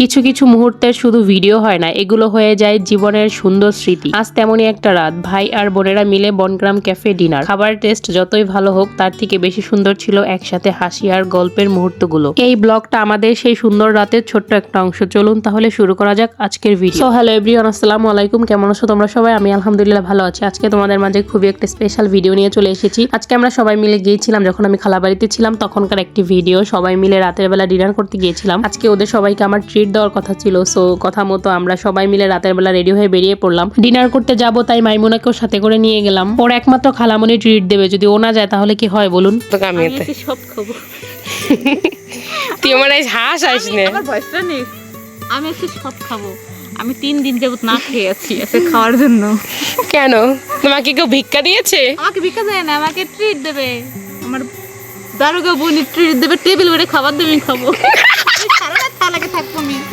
কিছু কিছু মুহূর্তের শুধু ভিডিও হয় না, এগুলো হয়ে যায় জীবনের সুন্দর স্মৃতি। আজ তেমনই একটা রাত। ভাই আর বোনেরা মিলে বনগ্রাম ক্যাফে ডিনার। খাবার টেস্ট যতই ভালো হোক, তার থেকে বেশি সুন্দর ছিল একসাথে হাসি আর গল্পের মুহূর্তগুলো। এই ব্লগটা আমাদের সেই সুন্দর রাতের ছোট্ট একটা অংশ। চলুন তাহলে শুরু করা যাক আজকের ভিডিও হ্যালো এভরিওয়ান আসসালামু আলাইকুম। কেমন আছো তোমরা সবাই? আমি আলহামদুলিল্লাহ ভালো আছি। আজকে তোমাদের মাঝে খুবই একটা স্পেশাল ভিডিও নিয়ে চলে এসেছি। আজকে আমরা সবাই মিলে গিয়েছিলাম, যখন আমি খালা বাড়িতে ছিলাম, তখনকার একটি ভিডিও সবাই মিলে রাতের বেলা ডিনার করতে গিয়েছিলাম। আজকে ওদের সবাইকে আমার ট্রিট দেওয়ার কথা ছিল। সো কথা মতো আমরা সবাই মিলে রাতের বেলা রেডি হয়ে বেরিয়ে পড়লাম। ডিনার করতে যাব তাই মাইমুনাকেও সাথে করে নিয়ে গেলাম। ওর একমাত্র খালামনি ট্রিট দেবে। যদি ও না যায় তাহলে কি হয় বলুন? আমি সব খাব? তুই আমার এই হাঁস আইস নে। আমি একটু সব খাব। আমি তিন দিন যাবত না খেয়ে আছি এসে খাওয়ার জন্য। কেন? তোমাকে কেউ ভিক্ষা দিয়েছে? আমাকে ভিক্ষা দেয় না আমাকে ট্রিট দেবে। আমার দারোগা বোনি ট্রিট দেবে টেবিল বেড়ে খাবার দেবে আমি খাব। সারা রাত তালাকে থাকব আমি।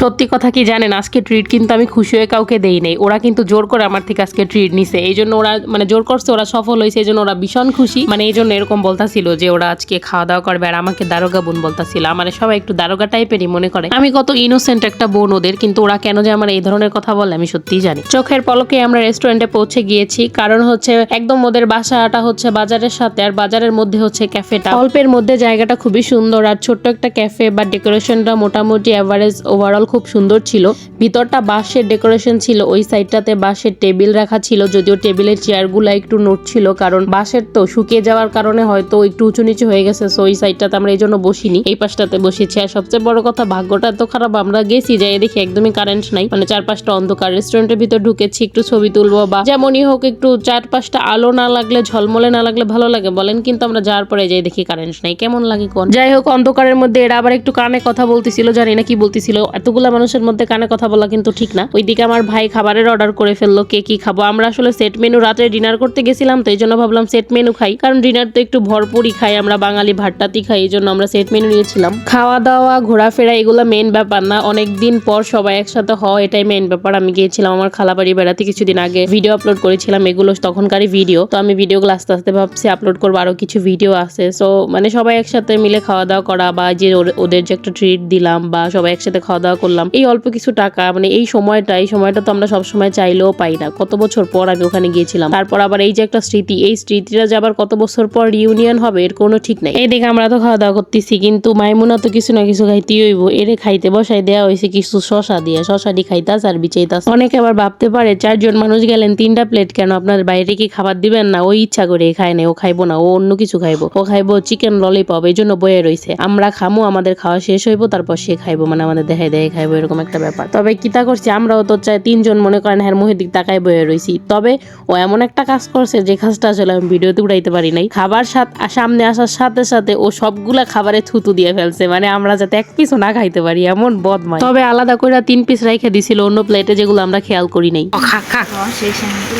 সত্যি কথা কি জানেন? আজকে ট্রিট কিন্তু আমি খুশি হয়ে কাউকে দেই নাই। ওরা কিন্তু জোর করে আমার থেকে আজকে ট্রিট নিছে। এই জন্য ওরা মানে জোর করছে, ওরা সফল হয়েছে, এই জন্য ওরা ভীষণ খুশি। মানে এই জন্য এরকম বলতাছিল যে ওরা আজকে খাওয়া দাওয়া করবে আর আমাকে দারোগা বোন বলতাছিল। আমার সবাই একটু দারোগা টাইপেরই মনে করে। আমি কত ইনোসেন্ট একটা বোন ওদের, কিন্তু ওরা কেন যে আমার এই ধরনের কথা বলে আমি সত্যিই জানি। চোখের পলকে আমরা রেস্টুরেন্টে পৌঁছে গিয়েছি। কারণ হচ্ছে একদম ওদের বাসাটা হচ্ছে বাজারের সাথে আর বাজারের মধ্যে হচ্ছে ক্যাফেটা অল্পের মধ্যে জায়গাটা খুবই সুন্দর। আর ছোট্ট একটা ক্যাফে বা ডেকোরেশনটা মোটামুটি অ্যাভারেজ ওভারঅল খুব সুন্দর ছিল। ভিতরটা বাঁশের ডেকোরেশন ছিল, ওই সাইডটাতে বাঁশের টেবিল রাখা ছিল, যদিও টেবিলের চেয়ারগুলো একটু নোট ছিল, কারণ বাঁশের তো শুকিয়ে যাওয়ার কারণে হয়তো একটু উঁচু নিচু হয়ে গেছে সো ওই সাইডটাতে আমরা এই জন্য বসিনি। এই পাশটাতে বসেছি, আর সবচেয়ে বড় কথা, ভাগ্যটা এত খারাপ, আমরা গেছি, যাই দেখি, একদমই কারেন্ট নাই। মানে চার পাঁচটা অন্ধকার রেস্টুরেন্টের ভিতর ঢুকেছি, একটু ছবি তুলবো বা যেমনই হোক, একটু চার পাঁচটা আলো না লাগলে, ঝলমলে না লাগলে ভালো লাগে, বলেন, কিন্তু আমরা যাওয়ার পরে যাই দেখি কারেন্ট নাই। কেমন লাগে কোন? যাই হোক, অন্ধকারের মধ্যে এরা আবার একটু কানে কথা বলতেছিল, জানি না কি বলতেছিল, এতগুলা মানুষের মধ্যে কানে কথা বলা কিন্তু ঠিক না। ওইদিকে আমার ভাই খাবারের অর্ডার করে ফেলল, কে কি খাব? আমরা আসলে সেট মেনু রাতে ডিনার করতে গেছিলাম, তো এই জন্য ভাবলাম সেট মেনু খাই। কারণ ডিনার তো একটু ভরপুরই খাই, আমরা বাঙালি ভাতটাতি খাই এই জন্য আমরা সেট মেনু নিয়েছিলাম। খাওয়া দাওয়া ঘোরাফেরা, এগুলো মেন ব্যাপার না। অনেক দিন পর সবাই একসাথে হওয়া, এটাই মেন ব্যাপার। আমি গিয়েছিলাম আমার খালাবাড়ি বেড়াতে কিছুদিন আগে। ভিডিও আপলোড করেছিলাম, এগুলো তখনকারই ভিডিও তো আমি ভিডিওগুলো আস্তে আস্তে ভাবছি আপলোড করব, আরও কিছু ভিডিও আছে। সো মানে সবাই একসাথে মিলে খাওয়া দাওয়া করা বা যে ওদের যে একটা ট্রিট দিলাম বা সবাই একসাথে খাওয়া দাওয়া করলাম। এই অল্প কিছু টাকা মানে এই সময়টা এই সময়টা তো আমরা সবসময় চাইলেও পাই না। কত বছর পর আমি ওখানে গিয়েছিলাম। তারপর আবার এই যে একটা স্মৃতি, এই স্মৃতিটা যে আবার কত বছর পর রিউনিয়ন হবে, এর কোনো ঠিক নাই। এই দেখে আমরা তো খাওয়া দাওয়া করতেছি, কিন্তু মাইমুনা তো কিছু না কিছু খাইতেই হইব। এরে খাইতে বসাই দেওয়া হয়েছে কিছু শশা দিয়ে। শশা দিয়ে খাইতাস আর বিচাইতাস অনেকে আবার ভাবতে পারে, চারজন মানুষ গেলেন, তিনটা প্লেট কেন? আপনার বাইরে কি খাবার দিবেন না? ওই ইচ্ছা করে খায় না ও খাইবো না, ও অন্য কিছু খাইবো। ও খাইবো চিকেন ললিপপ এই জন্য বয়ে রয়েছে আমরা খামো, আমাদের খাওয়া শেষ হইবো, তারপর সে খাইবো। মানে আমাদের দেখাই দেখাই খাইবো এরকম একটা ব্যাপার। তবে কিতা করছি আমরাও তো চাই তিনজন মনে করেন হ্যাঁ মহিদিক তাকায় বয়ে রয়েছি তবে ও এমন একটা কাজ করছে যে কাজটা আসলে আমি ভিডিওতে উঠাইতে পারি নাই। খাবার সাথ সামনে আসার সাথে সাথে ও সবগুলা খাবারে থুতু দিয়ে ফেলছে মানে আমরা যাতে এক পিসও না খাইতে পারি এমন বদমাই তবে আলাদা করে তিন পিস রেখে দিছিল অন্য প্লেটে যেগুলো আমরা খেয়াল করি নাই।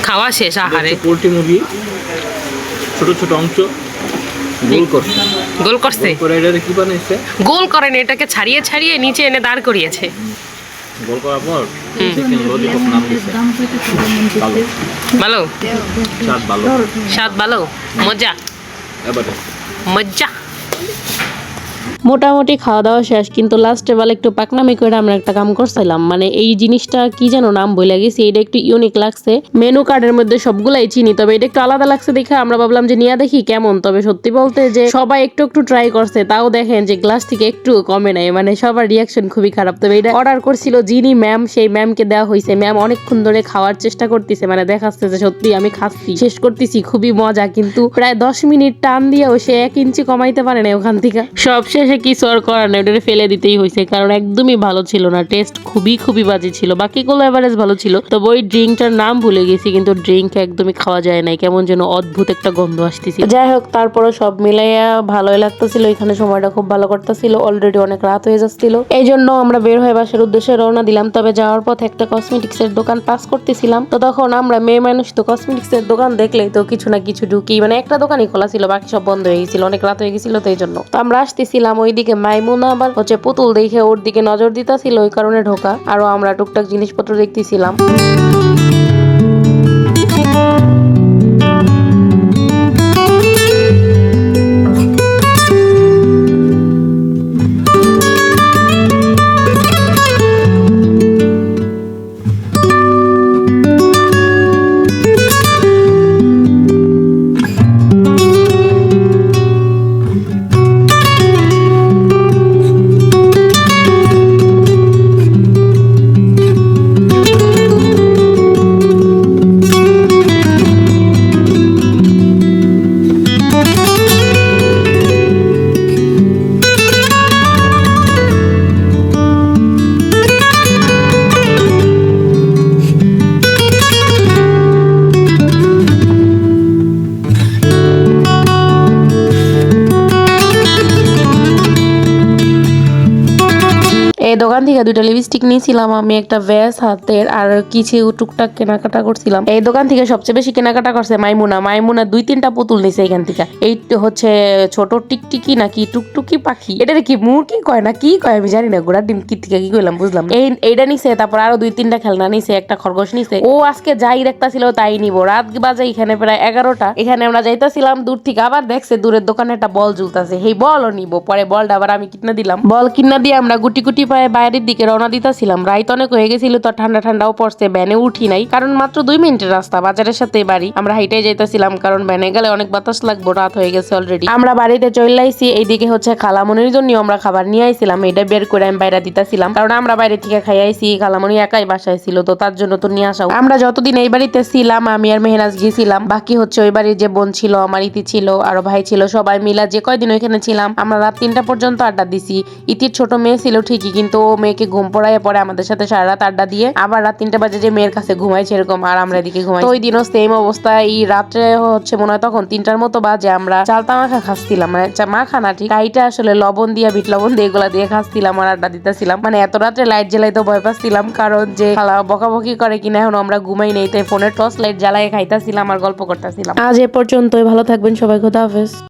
খাওয়া শেষ আহারে। পোলট্রি মুরগি ছোট ছোট অংশ। গোল করছে। গোল করছে? করে এটা কি বানাইছে? গোল করেন এটাকে ছাড়িয়ে ছাড়িয়ে নিচে এনে দাঁড় করিয়েছে। গোল করার পর চিকেন ললিপপ নাম দিয়েছে ভালো। ভালো? স্বাদ ভালো। স্বাদ ভালো? মজা? এবারে। মজা? মোটামুটি খাওয়া দাওয়া শেষ, কিন্তু লাস্টে বেলা একটু পাকনামি করে আমরা একটা কাম করছিলাম। মানে এই জিনিসটা কি যেন নাম বলে গেছি, এটা একটু ইউনিক লাগছে। মেনু কার্ডের মধ্যে সবগুলাই চিনি, তবে এটা একটু আলাদা লাগছে দেখে আমরা ভাবলাম যে নিয়ে দেখি কেমন। তবে সত্যি বলতে যে সবাই একটু একটু ট্রাই করছে, তাও দেখেন যে গ্লাস থেকে একটু কমে নাই মানে সবার রিয়াকশন খুবই খারাপ। তবে এটা অর্ডার করছিল যিনি ম্যাম সেই ম্যামকে দেওয়া হয়েছে ম্যাম অনেকক্ষণ ধরে খাওয়ার চেষ্টা করতেছে মানে দেখাচ্ছে যে সত্যি আমি খাচ্ছি। শেষ করতেছি, খুবই মজা, কিন্তু প্রায় দশ মিনিট টান দিয়েও সে এক ইঞ্চি কমাইতে পারে না ওখান থেকে। সব শেষে কিছু আর করার নেই ওটা ফেলে দিতেই হয়েছে কারণ একদমই ভালো ছিল না। টেস্ট খুবই খুবই বাজে ছিল। বাকিগুলো এভারেজ ভালো ছিল। তবে ওই ড্রিঙ্কটার নাম ভুলে গেছি, কিন্তু ড্রিঙ্ক একদমই খাওয়া যায় নাই। কেমন যেন অদ্ভুত একটা গন্ধ আসতেছিল। যাই হোক তারপরে সব মিলাইয়া ভালোই লাগতেছিল। এখানে সময়টা খুব ভালো করতেছিল। অলরেডি অনেক রাত হয়ে যাচ্ছিল। এই জন্য আমরা বের হয়ে বাসার উদ্দেশ্যে রওনা দিলাম। তবে যাওয়ার পথে একটা কসমেটিক্স এর দোকান পাস করতেছিলাম। তো তখন আমরা মেয়ে মানুষ তো কসমেটিক্স এর দোকান দেখলেই তো কিছু না কিছু ঢুকি। মানে একটা দোকানই খোলা ছিল, বাকি সব বন্ধ হয়ে গেছিল। অনেক রাত হয়ে গেছিল তো এই জন্য। তো আমরা আসতেছিলাম ওইদিকে মাইমুনা আবার হচ্ছে পুতুল দেখে ওর দিকে নজর দিতাছিল ওই কারণে ঢোকা। আরও আমরা টুকটাক জিনিসপত্র দেখতেছিলাম। থেকে দুইটা লিপস্টিক নিয়েছিলাম আমি, একটা ভ্যাস হাতের, আর কিছু টুকটাক কেনাকাটা করছিলাম। এই দোকান থেকে সবচেয়ে বেশি কেনাকাটা করছে মাইমুনা। মাইমুনা দুই তিনটা পুতুল নিছে এখান থেকে। এই হচ্ছে ছোট টিকটিকি নাকি টুকটুকি পাখি? এটা কি মুরগি কয় না কি কয়? আমি জানি না, গোড়ার ডিম কি থেকে কি কইলাম, বুঝলাম এই, এইটা নিছে, তারপর আরও দুই তিনটা খেলনা নিছে, একটা খরগোশ নিছে। ও আজকে যাই দেখতাছিল, তাই নিব। রাত বাজে এখানে প্রায় এগারোটা। এখানে আমরা যাইতাছিলাম, দূর থেকে আবার দেখছে, দূরের দোকানে একটা বল ঝুলতাছে। সেই বলও নিব, পরে বলটা আবার আমি কিনা দিলাম। বল কিনা দিয়ে আমরা গুটি গুটি পায়ে বাইরের দিকে রওনা দিতাছিলাম। রাইত অনেক হয়ে গেছিল, তো ঠান্ডা ঠান্ডাও পড়ছে ব্যানে উঠি নাই। কারণ মাত্র দুই মিনিটের রাস্তা, বাজারের সাথে বাড়ি। আমরা হাইটাই যাইতেছিলাম, কারণ ব্যানে গেলে অনেক বাতাস লাগবো, রাত হয়ে গেছে অলরেডি আমরা বাড়িতে চলে আইছি, এইদিকে হচ্ছে খালামনির জন্য আমরা খাবার নিয়ে আইছিলাম। এটা বের করে আমি বাইরে দিতাছিলাম, কারণ আমরা বাইরে থেকে খাই আইছি, খালামনি একাই বাসায় ছিল, তো তার জন্য তো নিয়ে আসা আমরা যতদিন এই বাড়িতে ছিলাম, আমি আর মেহনাজ গিয়েছিলাম বাকি হচ্ছে ওই বাড়ির যে বোন ছিল, আমার ইতি ছিল, আরও ভাই ছিল, সবাই মিলা যে কয়দিন ওইখানে ছিলাম, আমরা রাত তিনটা পর্যন্ত আড্ডা দিছি। ইতির ছোট মেয়ে ছিল ঠিকই, কিন্তু ও মেয়েকে ঘুম পড়াইয়ে পরে আমাদের সাথে সারা রাত আড্ডা দিয়ে আবার রাত তিনটা বাজে যে মেয়ের কাছে ঘুমাইছে এরকম, আর আমরা এদিকে ঘুমাই। তো ওই দিনও সেম অবস্থা। এই রাত্রে হচ্ছে মনে হয় তখন তিনটার মতো বাজে আমরা চালতা মাখা খাচ্ছিলাম। মানে মাখা না ঠিক কাইটা আসলে লবণ দিয়ে, বিট লবণ দিয়ে এগুলা দিয়ে খাচ্ছিলাম আর আড্ডা দিতেছিলাম। মানে এত রাত্রে লাইট জ্বালাইতে ভয় পাচ্ছিলাম, কারণ যে খালা বকাবকি করে কিনা এখন আমরা ঘুমাই নেই, তাই ফোনের টর্চ লাইট জ্বালাই খাইতাছিলাম আর গল্প করতেছিলাম। আজ এ পর্যন্তই, ভালো থাকবেন সবাই, খোদা হাফেজ।